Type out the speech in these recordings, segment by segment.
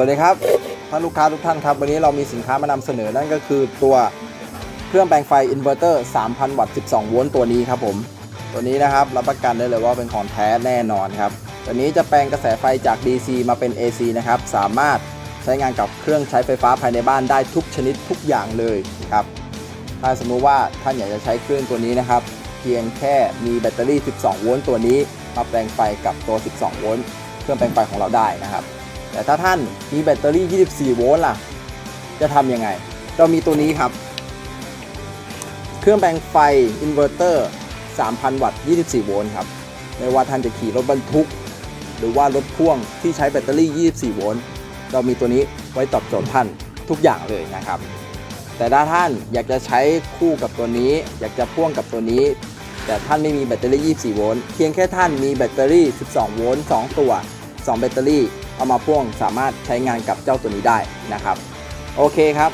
สวัสดีครับท่านลูกค้าทุกท่านครับ วันนี้เรามีสินค้ามานำเสนอนั่นก็คือตัวเครื่องแปลงไฟอินเวอร์เตอร์3,000 วัตต์ 12 โวลต์ตัวนี้ครับผม ตัวนี้นะครับรับประกันได้เลยว่าเป็นของแท้แน่นอนครับ ตัวนี้จะแปลงกระแสไฟจาก DC มาเป็น AC นะครับ สามารถใช้งานกับเครื่องใช้ไฟฟ้าภายในบ้านได้ทุกชนิดทุกอย่างเลยครับ ถ้าสมมุติว่าท่านอยากจะใช้เครื่องตัวนี้นะครับ เพียงแค่มีแบตเตอรี่ 12 โวลต์ตัวนี้ มาแปลงไฟกับตัว 12 โวลต์เครื่องแปลงไฟของเราได้นะครับ แต่ถ้าท่านมีแบตเตอรี่ 24 โวลต์ล่ะ จะทำยังไง เรามีตัวนี้ครับ เครื่องแปลงไฟอินเวอร์เตอร์ 3,000 วัตต์ 24 โวลต์ครับ ไม่ว่าท่านจะขี่รถบรรทุก หรือว่ารถพ่วงที่ใช้แบตเตอรี่ 24 โวลต์ เรามีตัวนี้ไว้ตอบโจทย์ท่านทุกอย่างเลยนะครับ แต่ถ้าท่านอยากจะใช้คู่กับตัวนี้ อยากจะพ่วงกับตัวนี้ แต่ท่านไม่มีแบตเตอรี่ 24 โวลต์ เพียงแค่ท่านมีแบตเตอรี่ 12 โวลต์ 2 ตัว 2 แบตเตอรี่ เอามาพ่วงสามารถใช้งานกับเจ้าตัวนี้ได้นะครับ โอเคครับ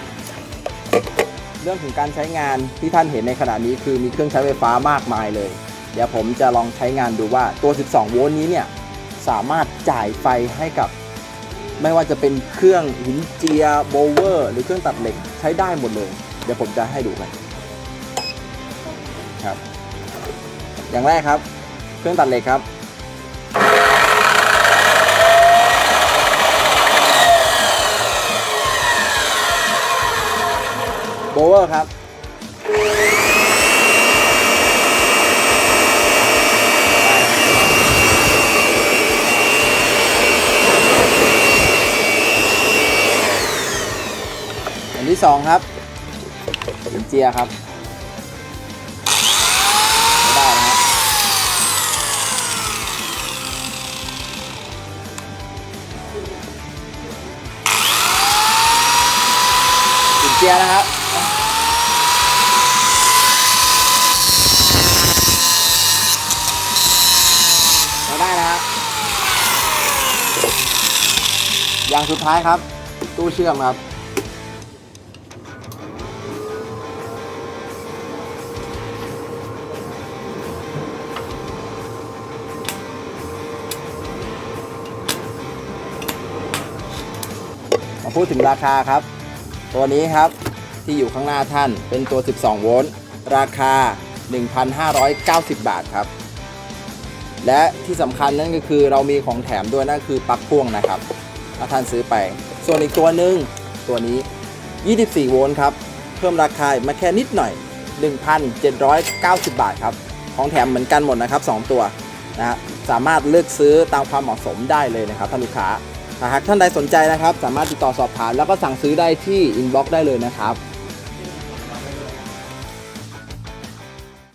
เรื่องของการใช้งานที่ท่านเห็นในขณะนี้คือมีเครื่องใช้ไฟฟ้ามากมายเลย เดี๋ยวผมจะลองใช้งานดูว่าตัว 12 โวลต์นี้เนี่ยสามารถจ่ายไฟให้กับ ไม่ว่าจะเป็นเครื่องหินเจียโบเวอร์หรือเครื่องตัดเหล็กใช้ได้หมดเลย เดี๋ยวผมจะให้ดูกันครับ อย่างแรกครับ เครื่องตัดเหล็กครับ โบเวอร์ครับอันที่สองครับหินเจียครับไม่ได้นะครับหินเจียนะครับ ไม่ได้นะครับ อย่างสุดท้ายครับ ตู้เชื่อมครับ มาพูดถึงราคาครับ ตัวนี้ครับที่อยู่ข้างหน้าท่านเป็นตัว 12 โวลต์ ราคา 1,590 บาทครับ และที่สำคัญนั่นก็คือเรามีของแถมด้วยนั่นคือปลั๊กพ่วงนะครับ ถ้าท่านซื้อไป ส่วนอีกตัวหนึ่งตัวนี้ 24 โวลต์ครับ เพิ่มราคามาแค่นิดหน่อย 1,790 บาทครับ ของแถมเหมือนกันหมดนะครับ 2 ตัวนะฮะสามารถเลือกซื้อตามความเหมาะสมได้เลยนะครับท่านลูกค้าถ้าหากท่านใดสนใจนะครับ สามารถติดต่อสอบถามแล้วก็สั่งซื้อได้ที่อินบ็อกซ์ได้เลยนะครับ